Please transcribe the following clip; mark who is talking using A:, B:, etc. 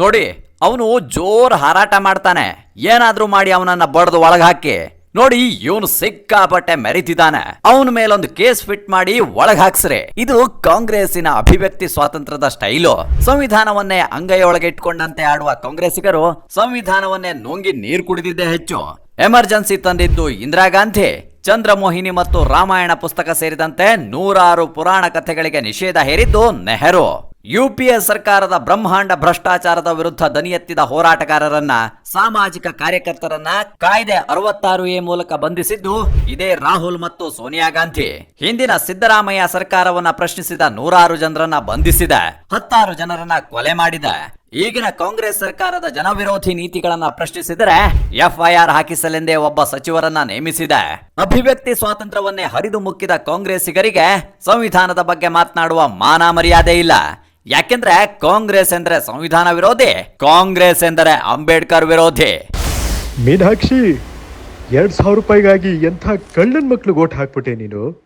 A: ನೋಡಿ, ಅವನು ಜೋರ್ ಹಾರಾಟ ಮಾಡ್ತಾನೆ. ಏನಾದ್ರೂ ಮಾಡಿ ಅವನನ್ನ ಬಡದು ಒಳಗ್ ಹಾಕಿ ನೋಡಿ, ಇವನು ಸಿಕ್ಕಾಪಟ್ಟೆ ಮೆರಿತಿದ್ದಾನೆ. ಅವನ ಮೇಲೊಂದು ಕೇಸ್ ಫಿಟ್ ಮಾಡಿ ಒಳಗ್ ಹಾಕ್ಸ್ರೆ ಇದು ಕಾಂಗ್ರೆಸ್ಸಿನ ಅಭಿವ್ಯಕ್ತಿ ಸ್ವಾತಂತ್ರ್ಯದ ಸ್ಟೈಲು. ಸಂವಿಧಾನವನ್ನೇ ಅಂಗೈಯೊಳಗೆ ಇಟ್ಕೊಂಡಂತೆ ಆಡುವ ಕಾಂಗ್ರೆಸ್ಸಿಗರು ಸಂವಿಧಾನವನ್ನೇ ನುಂಗಿ ನೀರು ಕುಡಿದಿದ್ದೇ ಹೆಚ್ಚು. ಎಮರ್ಜೆನ್ಸಿ ತಂದಿದ್ದು ಇಂದಿರಾ ಗಾಂಧಿ, ಚಂದ್ರಮೋಹಿನಿ ಮತ್ತು ರಾಮಾಯಣ ಪುಸ್ತಕ ಸೇರಿದಂತೆ ನೂರಾರು ಪುರಾಣ ಕಥೆಗಳಿಗೆ ನಿಷೇಧ ಹೇರಿದ್ದು ನೆಹರು. ಯುಪಿಎ ಸರ್ಕಾರದ ಬ್ರಹ್ಮಾಂಡ ಭ್ರಷ್ಟಾಚಾರದ ವಿರುದ್ಧ ದನಿ ಎತ್ತಿದ ಹೋರಾಟಗಾರರನ್ನ ಸಾಮಾಜಿಕ ಕಾರ್ಯಕರ್ತರನ್ನ ಕಾಯ್ದೆ ಅರವತ್ತಾರು ಎ ಮೂಲಕ ಬಂಧಿಸಿದ್ದು ಇದೇ ರಾಹುಲ್ ಮತ್ತು ಸೋನಿಯಾ ಗಾಂಧಿ. ಹಿಂದಿನ ಸಿದ್ದರಾಮಯ್ಯ ಸರ್ಕಾರವನ್ನ ಪ್ರಶ್ನಿಸಿದ ನೂರಾರು ಜನರನ್ನ ಬಂಧಿಸಿದ, ಹತ್ತಾರು ಜನರನ್ನ ಕೊಲೆ ಮಾಡಿದ. ಈಗಿನ ಕಾಂಗ್ರೆಸ್ ಸರ್ಕಾರದ ಜನವಿರೋಧಿ ನೀತಿಗಳನ್ನ ಪ್ರಶ್ನಿಸಿದರೆ ಎಫ್ಐಆರ್ ಹಾಕಿಸಲೆಂದೇ ಒಬ್ಬ ಸಚಿವರನ್ನ ನೇಮಿಸಿದೆ. ಅಭಿವ್ಯಕ್ತಿ ಸ್ವಾತಂತ್ರ್ಯವನ್ನೇ ಹರಿದು ಮುಕ್ಕಿದ ಕಾಂಗ್ರೆಸ್ಸಿಗರಿಗೆ ಸಂವಿಧಾನದ ಬಗ್ಗೆ ಮಾತನಾಡುವ ಮಾನ ಮರ್ಯಾದೆ ಇಲ್ಲ. ಯಾಕೆಂದ್ರೆ ಕಾಂಗ್ರೆಸ್ ಎಂದರೆ ಸಂವಿಧಾನ ವಿರೋಧಿ, ಕಾಂಗ್ರೆಸ್ ಎಂದರೆ ಅಂಬೇಡ್ಕರ್ ವಿರೋಧಿ.
B: ಮೀನಾಕ್ಷಿ, ಎರಡ್ ಸಾವಿರ ರೂಪಾಯಿಗಾಗಿ ಎಂಥ ಕಳ್ಳನ್ ಮಕ್ಳು ಓಟ್ ಹಾಕ್ಬಿಟ್ಟೆ ನೀನು?